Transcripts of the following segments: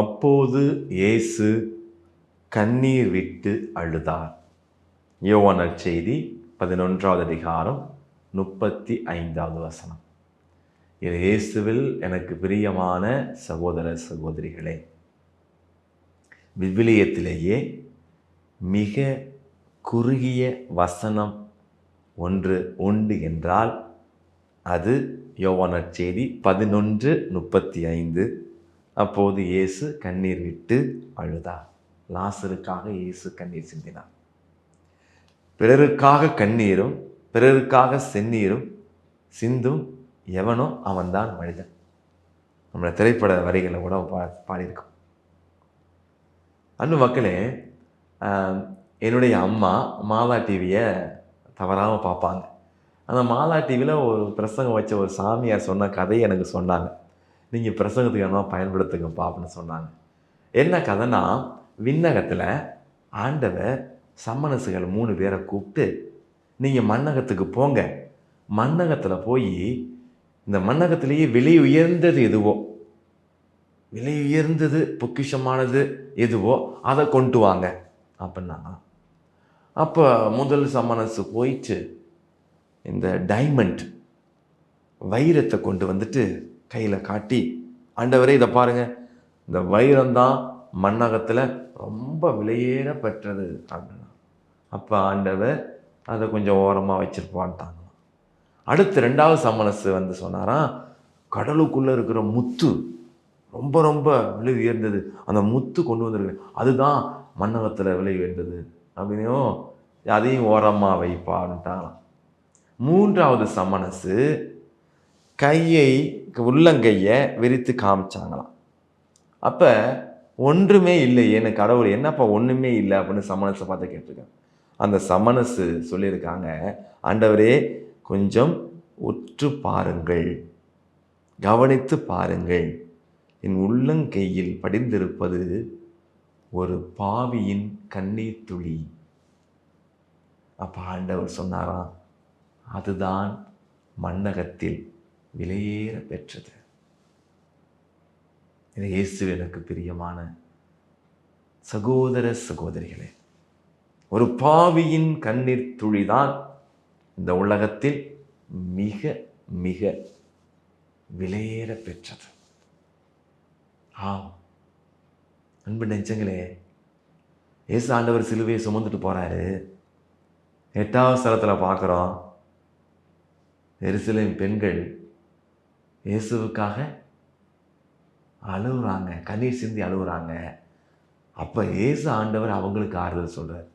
அப்போது இயேசு கண்ணீர் விட்டு அழுதார். யோவானர் செய்தி பதினொன்றாவது அதிகாரம் முப்பத்தி ஐந்தாவது வசனம். இது இயேசுவில் எனக்கு பிரியமான சகோதர சகோதரிகளே விவிலியத்திலேயே மிக குறுகிய வசனம் ஒன்று உண்டு என்றால் அது யோவானர் செய்தி பதினொன்று முப்பத்தி ஐந்து அப்போது இயேசு கண்ணீர் விட்டு அழுதார். லாசருக்காக இயேசு கண்ணீர் சிந்தினார். பிறருக்காக கண்ணீரும் பிறருக்காக செந்நீரும் சிந்தும் எவனோ அவன்தான் மனிதன். நம்மளோட திரைப்பட வரிகளை கூட பா பாடியிருக்கோம். அன்பு மக்களே என்னுடைய அம்மா மாலா டிவியை தவறாமல் பார்ப்பாங்க. அந்த மாலா டிவியில் ஒரு பிரசங்கம் வச்ச ஒரு சாமியார் சொன்ன கதையை எனக்கு சொன்னாங்க. நீங்கள் பிரசங்கத்துக்கு என்ன பயன்படுத்துங்கப்பா அப்படின்னு சொன்னாங்க. என்ன கதைனா விண்ணகத்தில் ஆண்டவர் சம்மனசுகள் மூணு பேரை கூப்பிட்டு நீங்கள் மண்ணகத்துக்கு போங்க. மண்ணகத்தில் போய் இந்த மண்ணகத்திலேயே விலை உயர்ந்தது எதுவோ? விலை உயர்ந்தது பொக்கிஷமானது எதுவோ? அதை கொண்டு வாங்க. அப்படின்னா அப்போ முதல் சம்மனசு போயிட்டு இந்த டைமண்ட் வைரத்தை கொண்டு வந்துட்டு கையில் காட்டி ஆண்டவரே இதை பாருங்கள் இந்த வைரம்தான் மண்ணகத்தில் ரொம்ப விலையேற பெற்றது அப்படின்னா. அப்போ ஆண்டவர் அதை கொஞ்சம் ஓரமாக வச்சுருப்பான்ட்டாங்க. அடுத்து ரெண்டாவது சமணசு வந்து சொன்னாராம் கடலுக்குள்ளே இருக்கிற முத்து ரொம்ப ரொம்ப விலை உயர்ந்தது. அந்த முத்து கொண்டு வந்திருக்கு. அதுதான் மண்ணகத்தில் விலை உயர்ந்தது அப்படின்னும் அதையும் ஓரமாக வைப்பான்ட்டாங்களாம். மூன்றாவது சமணசு கையை உள்ளங்கையை விரித்து காமிச்சாங்களாம். அப்போ ஒன்றுமே இல்லையேன்னு கடவுள் என்னப்பா ஒன்றுமே இல்லை அப்படின்னு சமணசை பார்த்து கேட்டிருக்காங்க. அந்த சமணசு சொல்லியிருக்காங்க ஆண்டவரே கொஞ்சம் உற்று பாருங்கள் கவனித்து பாருங்கள். என் உள்ளங்கையில் படிந்திருப்பது ஒரு பாவியின் கண்ணீர் துளி. அப்போ ஆண்டவர் சொன்னாராம் அதுதான் மன்னகத்தில் விலையேற பெற்றது. இது இயேசு எனக்கு பிரியமான சகோதர சகோதரிகளே ஒரு பாவியின் கண்ணீர் துளிதான் இந்த உலகத்தில் மிக மிக விலையேற பெற்றது. ஆம். அன்பு நெஞ்சங்களே இயேசு ஆண்டவர் சிலுவையை சுமந்துட்டு போகிறாரு எட்டாவது ஸ்தலத்தில் பார்க்குறோம் எருசலேம் பெண்கள் இயேசுவுக்காக அழுகுறாங்க கண்ணீர் சிந்தி அழுகுறாங்க அப்போ இயேசு ஆண்டவர் அவங்களுக்கு ஆறுதல் சொல்கிறார்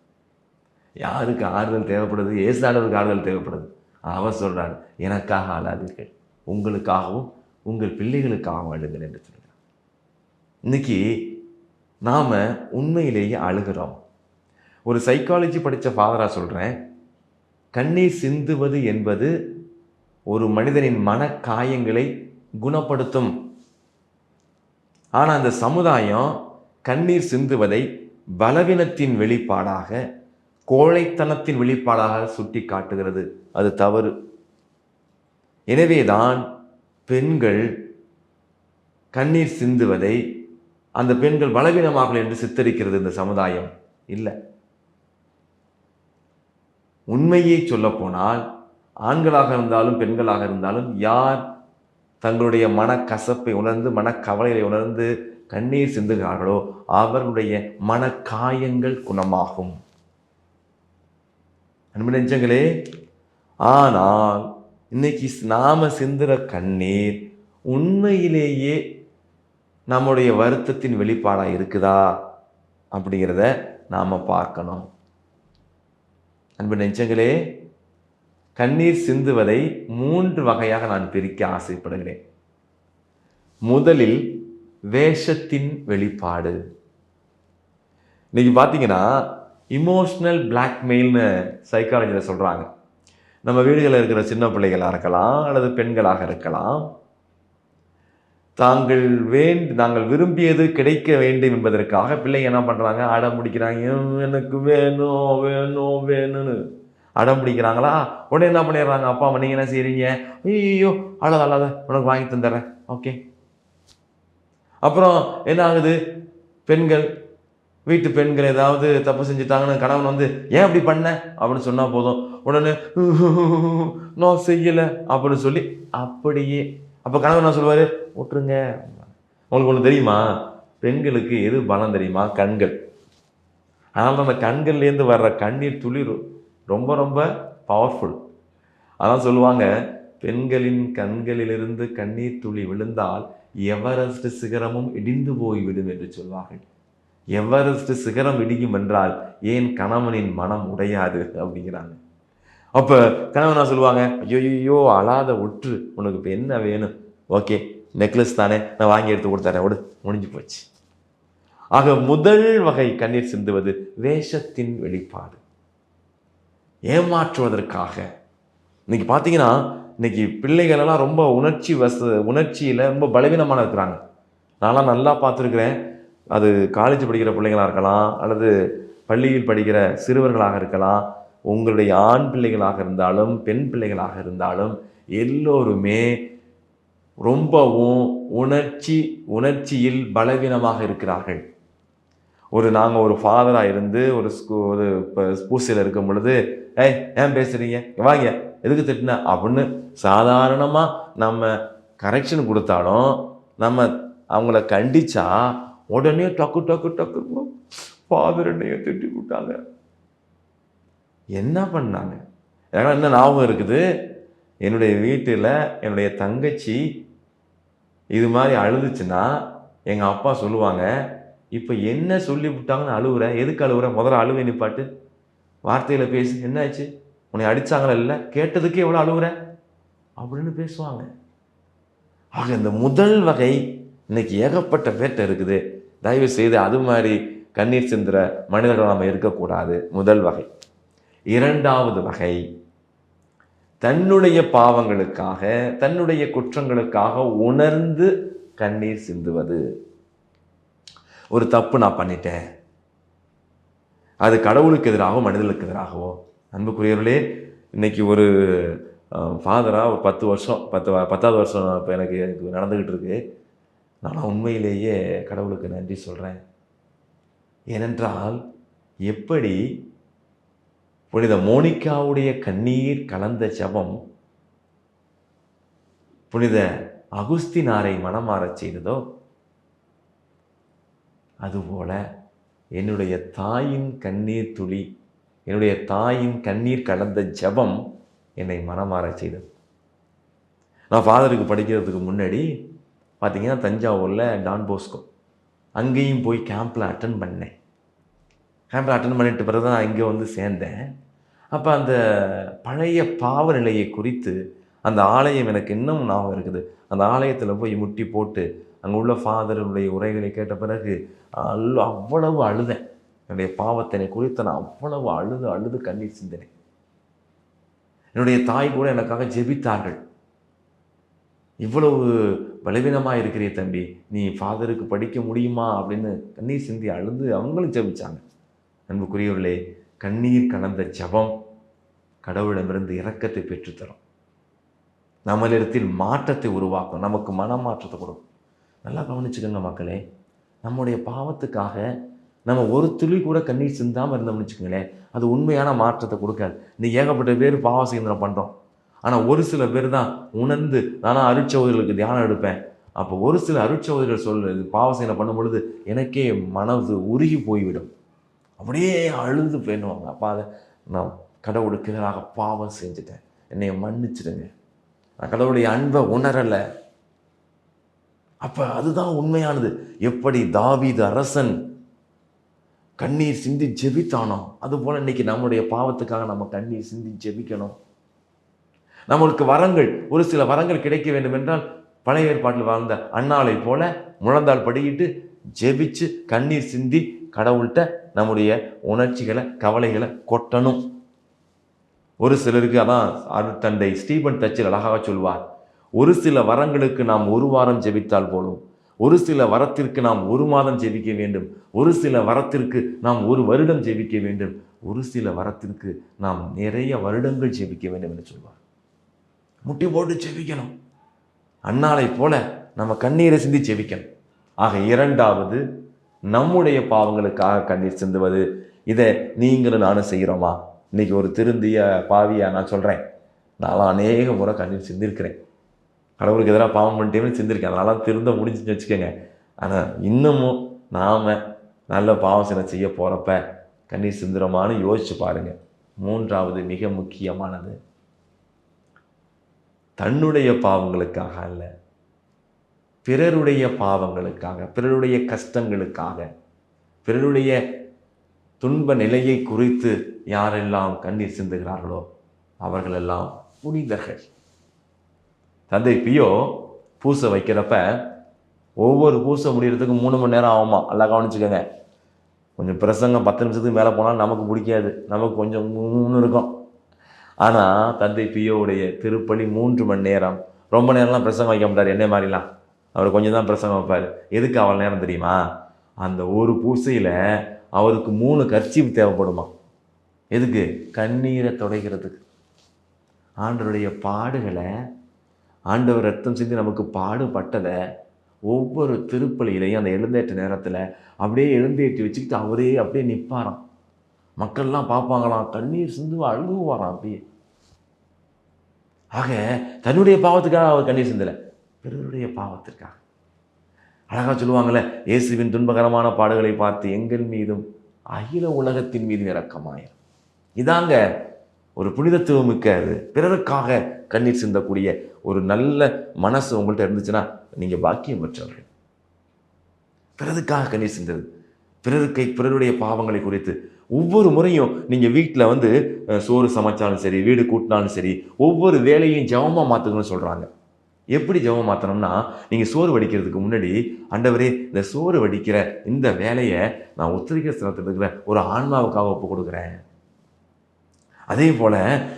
யாருக்கு ஆறுதல் தேவைப்படுது? இயேசு ஆண்டவருக்கு ஆறுதல் தேவைப்படுது. அவர் சொல்கிறார் எனக்காக அழாதீர்கள் உங்களுக்காகவும் உங்கள் பிள்ளைகளுக்காகவும் அழுங்கள் என்று சொல்கிறார் இன்னைக்கு நாம் உண்மையிலேயே அழுகிறோம். ஒரு சைக்காலஜி படித்த ஃபாதராக சொல்கிறேன் கண்ணீர் சிந்துவது என்பது ஒரு மனிதனின் மனக்காயங்களை குணப்படுத்தும். ஆனால் அந்த சமுதாயம் கண்ணீர் சிந்துவதை பலவீனத்தின் வெளிப்பாடாக கோழைத்தனத்தின் வெளிப்பாடாக சுட்டி காட்டுகிறது அது தவறு. எனவேதான் பெண்கள் கண்ணீர் சிந்துவதை அந்த பெண்கள் பலவீனமாகல என்று சித்தரிக்கிறது இந்த சமுதாயம். இல்லை. உண்மையை சொல்லப்போனால் ஆண்களாக இருந்தாலும் பெண்களாக இருந்தாலும் யார் தங்களுடைய மனக்கசப்பை உணர்ந்து மனக்கவலைகளை உணர்ந்து கண்ணீர் சிந்துகிறார்களோ அவர்களுடைய மனக்காயங்கள் குணமாகும். அன்பு நெஞ்சங்களே ஆனால் இன்னைக்கு நாம சிந்துற கண்ணீர் உண்மையிலேயே நம்முடைய வருத்தத்தின் வெளிப்பாடாக இருக்குதா அப்படிங்கிறத நாம் பார்க்கணும். அன்பு நெஞ்சங்களே கண்ணீர் சிந்துவதை மூன்று வகையாக நான் பிரிக்க ஆசைப்படுகிறேன். முதலில் வேஷத்தின் வெளிப்பாடு. இன்னைக்கு பார்த்தீங்கன்னா இமோஷனல் பிளாக்மெயில்னு சைக்காலஜியில் சொல்கிறாங்க நம்ம வீடுகளில் இருக்கிற சின்ன பிள்ளைகளாக இருக்கலாம் அல்லது பெண்களாக இருக்கலாம். தாங்கள் வேண்டி நாங்கள் விரும்பியது கிடைக்க வேண்டும் என்பதற்காக பிள்ளைங்க என்ன பண்ணுறாங்க அடம் பிடிக்கிறாங்க எனக்கு வேணும் வேணும் வேணும்னு. அடம் பிடிக்கிறாங்களா? உடனே என்ன பண்ணிடுறாங்க? அப்பா அம்மா நீங்கள் என்ன செய்கிறீங்க ஐயோ அழாத அழாத உனக்கு வாங்கி தந்துடுறேன். ஓகே. அப்புறம் என்ன ஆகுது? பெண்கள் வீட்டு பெண்கள் ஏதாவது தப்பு செஞ்சுட்டாங்கன்னு கணவன் வந்து ஏன் அப்படி பண்ண? அப்படின்னு சொன்னால் போதும். உடனே நான் செய்யலை. அப்படின்னு சொல்லி அப்படியே அப்போ கணவன் என்ன சொல்லுவார்? விட்டுருங்க உங்களுக்கு ஒன்று தெரியுமா? பெண்களுக்கு எது பலம் தெரியுமா? கண்கள். அதனால அந்த கண்கள்லேருந்து வர்ற கண்ணீர் துளிர் ரொம்ப ரொம்ப பவர்ஃபுல் அதான் சொல்லுவாங்க பெண்களின் கண்களிலிருந்து கண்ணீர் துளி விழுந்தால் எவரெஸ்ட் சிகரமும் இடிந்து போய்விடும் என்று சொல்வார்கள். எவரெஸ்ட் சிகரம் இடியும் என்றால் ஏன் கணவனின் மனம் உடையாது அப்படிங்கிறாங்க. அப்போ கணவனா சொல்லுவாங்க ஐயோயோ அழாத ஒற்று உனக்கு இப்போ என்ன வேணும்? ஓகே நெக்லஸ் தானே நான் வாங்கி எடுத்து கொடுத்தாரேன் விடு முடிஞ்சு போச்சு. ஆக முதல் வகை கண்ணீர் சிந்துவது வேஷத்தின் வெளிப்பாடு. ஏமாற்றுவதற்காக. இன்றைக்கி பார்த்தீங்கன்னா இன்றைக்கி பிள்ளைகளெல்லாம் ரொம்ப உணர்ச்சி வச உணர்ச்சியில் ரொம்ப பலவீனமான இருக்கிறாங்க. நான்லாம் நல்லா பார்த்துருக்குறேன். அது காலேஜ் படிக்கிற பிள்ளைங்களாக இருக்கலாம் அல்லது பள்ளியில் படிக்கிற சிறுவர்களாக இருக்கலாம். உங்களுடைய ஆண் பிள்ளைகளாக இருந்தாலும் பெண் பிள்ளைகளாக இருந்தாலும் எல்லோருமே ரொம்பவும் உணர்ச்சி உணர்ச்சியில் பலவீனமாக இருக்கிறார்கள். ஒரு நாங்கள் ஒரு ஃபாதராக இருந்து ஒரு ஸ்கூ ஒரு இப்போ பூசையில் இருக்கும் பொழுது ஏய் ஏன் பேசுகிறீங்க வாங்க எதுக்கு திட்டினா? அப்படின்னு சாதாரணமாக நம்ம கரெக்ஷன் கொடுத்தாலும் நம்ம அவங்கள கண்டிச்சா உடனே டக்கு டக்கு டக்கு ஃபாதர் என்னைய திட்டி விட்டாங்க. என்ன பண்ணாங்க? எனக்கு என்ன ஞாபகம் இருக்குது? என்னுடைய வீட்டில் என்னுடைய தங்கச்சி இது மாதிரி அழுதுச்சுன்னா எங்கள் அப்பா சொல்லுவாங்க இப்போ என்ன சொல்லி விட்டாங்கன்னு அழுவுற? எதுக்கு அழுவுற? முதல்ல அழுவை நிப்பாட்டு வார்த்தையில் பேசு என்னாச்சு? உன்னை அடித்தாங்களா இல்லை? கேட்டதுக்கு எவ்வளோ அழுவுற? அப்படின்னு பேசுவாங்க. ஆக இந்த முதல் வகை இன்னைக்கு ஏகப்பட்ட பேர்ட்ட இருக்குது. தயவு செய்து அது மாதிரி கண்ணீர் சிந்துற மனிதர்கள் நாம் இருக்கக்கூடாது. முதல் வகை. இரண்டாவது வகை. தன்னுடைய பாவங்களுக்காக தன்னுடைய குற்றங்களுக்காக உணர்ந்து கண்ணீர் சிந்துவது. ஒரு தப்பு நான் பண்ணிட்டேன். அது கடவுளுக்கு எதிராகவோ மனிதனுக்கு எதிராகவோ. அன்புக்குரியவர்களே இன்னைக்கு ஒரு ஃபாதராக ஒரு பத்து வருஷம் பத்து பத்தாவது வருஷம் இப்போ எனக்கு எனக்கு நடந்துக்கிட்டு இருக்கு நான் உண்மையிலேயே கடவுளுக்கு நன்றி சொல்கிறேன் ஏனென்றால் எப்படி புனித மோனிகாவுடைய கண்ணீர் கலந்த ஜெபம் புனித அகுஸ்தினாரை மனமாறச் செய்ததோ அதுபோல என்னுடைய தாயின் கண்ணீர் துளி என்னுடைய தாயின் கண்ணீர் கலந்த ஜெபம் என்னை மனமாற செய்தது. நான் ஃபாதருக்கு படிக்கிறதுக்கு முன்னாடி பார்த்தீங்கன்னா தஞ்சாவூரில் டான் போஸ்கோ. அங்கேயும் போய் கேம்பில் அட்டன் பண்ணேன். கேம்பில் அட்டன் பண்ணிட்டு பிறகு தான் இங்கே வந்து சேர்ந்தேன். அப்போ அந்த பழைய பாவ நிலையை குறித்து அந்த ஆலயம் எனக்கு இன்னும் ஞாபகம் இருக்குது. அந்த ஆலயத்தில் போய் முட்டி போட்டு அங்கே உள்ள ஃபாதருடைய உரைகளை கேட்ட பிறகு அல் அவ்வளவு அழுதேன். என்னுடைய பாவத்தினை குறித்து நான் அவ்வளவு அழுது அழுது கண்ணீர் சிந்தினேன். என்னுடைய தாய் கூட எனக்காக ஜெபித்தார்கள். இவ்வளவு பலவீனமாக இருக்கிறிய தம்பி நீ ஃபாதருக்கு படிக்க முடியுமா? அப்படின்னு கண்ணீர் சிந்தி அழுது அவங்களும் ஜெபிச்சாங்க. அன்புக்குரியவர்களே கண்ணீர் கலந்த ஜெபம் கடவுளிடமிருந்து இரக்கத்தை பெற்றுத்தரும். நம்மளிடத்தில் மாற்றத்தை உருவாக்கும் நமக்கு மனமாற்றத்தை கொடுக்கும். நல்லா கவனிச்சுக்கோங்க மக்களே. நம்முடைய பாவத்துக்காக நம்ம ஒரு துளி கூட கண்ணீர் சிந்தாமல் இருந்தோம்னு வச்சுக்கோங்களேன் அது உண்மையான மாற்றத்தை கொடுக்காது. இந்த ஏகப்பட்ட பேர் பாவ செய்யணும் பண்ணுறோம் ஆனால் ஒரு சில பேர் தான் உணர்ந்து நானும் அருட்சகோதரர்களுக்கு தியானம் எடுப்பேன். அப்போ ஒரு சில அருட்சகோதரர்கள் சொல் பாவ பண்ணும் பொழுது எனக்கே மனது உருகி போய்விடும். அப்படியே அழுது போயிடுவாங்க. அப்போ அதை நான் கடவுளுக்கு எதிராக பாவம் செஞ்சுட்டேன். என்னை மன்னிச்சிடுங்க. நான் கடவுளுடைய அன்பை உணரலை. அப்போ அதுதான் உண்மையானது. எப்படி தாவீது அரசன் கண்ணீர் சிந்தி ஜெபித்தானோ அதுபோல் இன்னைக்கு நம்முடைய பாவத்துக்காக நம்ம கண்ணீர் சிந்தி ஜெபிக்கணும். நம்மளுக்கு வரங்கள் ஒரு சில வரங்கள் கிடைக்க வேண்டும் என்றால் பழைய ஏற்பாட்டில் வாழ்ந்த அண்ணாலை போல முழந்தாள் படிக்கிட்டு ஜெபிச்சு கண்ணீர் சிந்தி கடவுள்கிட்ட நம்முடைய உணர்ச்சிகளை கவலைகளை கொட்டணும். ஒரு சிலருக்கு அதான் அருத்தந்தை ஸ்டீபன் தச்சில் அழகாக சொல்வார் ஒரு சில வரங்களுக்கு நாம் ஒரு வாரம் ஜெபித்தால் போலும். ஒரு சில வரத்திற்கு நாம் ஒரு மாதம் ஜெபிக்க வேண்டும். ஒரு சில வரத்திற்கு நாம் ஒரு வருடம் ஜெபிக்க வேண்டும். ஒரு சில வரத்திற்கு நாம் நிறைய வருடங்கள் ஜெபிக்க வேண்டும் என்று சொல்வார். முட்டி போட்டு ஜெபிக்கணும். அன்னாலை போல நம்ம கண்ணீரை சிந்தி ஜெபிக்கணும். ஆக இரண்டாவது நம்முடைய பாவங்களுக்காக கண்ணீர் சிந்துவது. இதை நீங்களும் நானும் செய்கிறோமா? இன்னைக்கு ஒரு திருந்திய பாவியா நான் சொல்கிறேன் நான் அநேக முறை கண்ணீர் சிந்திருக்கிறேன். கடவுளுக்கு எதிராக பாவம் பண்ணிட்டேன்னு சிந்திருக்கேன். அதனால திருந்த முடிஞ்சுன்னு வச்சுக்கோங்க. ஆனால் இன்னமும் நாம் நல்ல பாவம் சில செய்ய போகிறப்ப கண்ணீர் சிந்துரமானு யோசிச்சு பாருங்கள் மூன்றாவது மிக முக்கியமானது. தன்னுடைய பாவங்களுக்காக அல்ல பிறருடைய பாவங்களுக்காக பிறருடைய கஷ்டங்களுக்காக பிறருடைய துன்ப நிலையை குறித்து யாரெல்லாம் கண்ணீர் சிந்துகிறார்களோ அவர்களெல்லாம் புனிதர்கள். தந்தை பியோ பூசை வைக்கிறப்ப ஒவ்வொரு பூசை முடிகிறதுக்கு மூணு மணி நேரம் ஆகுமா? நல்லா கவனிச்சுக்கோங்க. கொஞ்சம் பிரசங்கம் பத்து நிமிஷத்துக்கு மேலே போனால் நமக்கு பிடிக்காது. நமக்கு கொஞ்சம் மூணு இருக்கும். ஆனால் தந்தை பியோவுடைய திருப்பலி மூன்று மணி நேரம். ரொம்ப நேரம்லாம் பிரசங்கம் வைக்க மாட்டார். என்ன மாதிரிலாம். அவர் கொஞ்சம் தான் பிரசங்கம் வைப்பார். எதுக்கு அவள் நேரம் தெரியுமா? அந்த ஒரு பூசையில் அவருக்கு மூணு கர்ச்சீப் தேவைப்படுமா? எதுக்கு? கண்ணீரை துடைக்கிறதுக்கு. ஆண்டருடைய பாடுகளை ஆண்டவர் ரத்தம் சிந்தி நமக்கு பாடுபட்டதை ஒவ்வொரு திருப்பலியிலையும் அந்த எழுந்தேற்ற நேரத்தில் அப்படியே எழுந்தேற்றி வச்சுக்கிட்டு அவரே அப்படியே நிற்பாராம் மக்கள்லாம் பார்ப்பாங்களாம் கண்ணீர் சிந்து அழுகுவாராம் அப்படியே. ஆக தன்னுடைய பாவத்துக்காக அவர் கண்ணீர் சிந்தலை. பிறருடைய பாவத்திற்காக. அழகாக சொல்லுவாங்களே இயேசுவின் துன்பகரமான பாடுகளை பார்த்து எங்கள் மீதும் அகில உலகத்தின் மீதும் இறக்கமாயிரும் இதாங்க ஒரு புனிதத்துவம் மிக்க அது பிறருக்காக கண்ணீர் சிந்தக்கூடிய ஒரு நல்ல மனசு உங்கள்கிட்ட இருந்துச்சுன்னா நீங்கள் பாக்கியம் பெற்றவர்கள். பிறருக்காக கண்ணீர் சிந்தது பிறருக்கை பிறருடைய பாவங்களை குறித்து ஒவ்வொரு முறையும் நீங்கள் வீட்டில் வந்து சோறு சமைச்சாலும் சரி வீடு கூட்டினாலும் சரி ஒவ்வொரு வேலையும் ஜெபமாக மாற்றுக்கணும்னு சொல்கிறாங்க எப்படி ஜெபம் மாற்றணும்னா நீங்கள் சோறு வடிக்கிறதுக்கு முன்னாடி அண்டவரே இந்த சோறு வடிக்கிற இந்த வேலையை நான் உத்தரிக்கிற ஸ்தலத்தில் இருக்கிற ஒரு ஆன்மாவுக்காக ஒப்பு கொடுக்குறேன். அதே போல்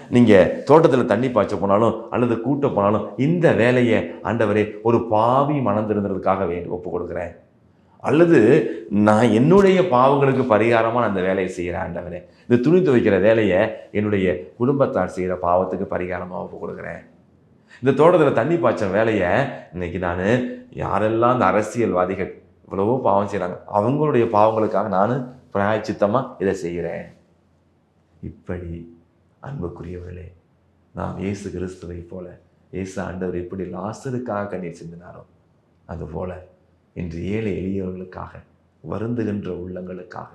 நீங்கள் தோட்டத்தில் தண்ணி பாய்ச்ச போனாலும் அல்லது கூட்ட போனாலும் இந்த வேலையை ஆண்டவரே ஒரு பாவி மணந்திருந்ததுக்காக வேண்டி ஒப்பு கொடுக்குறேன் அல்லது நான் என்னுடைய பாவங்களுக்கு பரிகாரமாக நான் அந்த வேலையை செய்கிறேன் ஆண்டவரே. இந்த துணி துவைக்கிற வேலையை என்னுடைய குடும்பத்தார் செய்கிற பாவத்துக்கு பரிகாரமாக ஒப்பு கொடுக்குறேன் இந்த தோட்டத்தில் தண்ணி பாய்ச்ச வேலையை இன்னைக்கு நான் யாரெல்லாம் இந்த அரசியல்வாதிகள் இவ்வளவோ பாவம் செய்கிறாங்க அவங்களுடைய பாவங்களுக்காக நான் பிராயச்சித்தமாக இதை செய்கிறேன். இப்படி அன்புக்குரியவர்களே நாம் இயேசு கிறிஸ்துவை போல இயேசு ஆண்டவர் எப்படி லாசருக்காக கண்ணீர் சிந்தினாரோ அதுபோல இன்று ஏழை எளியவர்களுக்காக வருந்துகின்ற உள்ளங்களுக்காக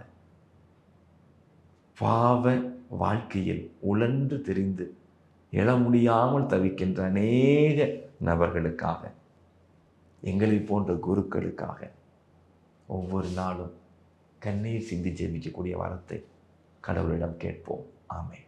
பாவ வாழ்க்கையில் உழன்று தெரிந்து எழ முடியாமல் தவிக்கின்ற அநேக நபர்களுக்காக எங்களை போன்ற குருக்களுக்காக ஒவ்வொரு நாளும் கண்ணீர் சிந்தி ஜெபிக்கக்கூடிய வரத்தை கடவுளிடம் கேட்போம். ஆமே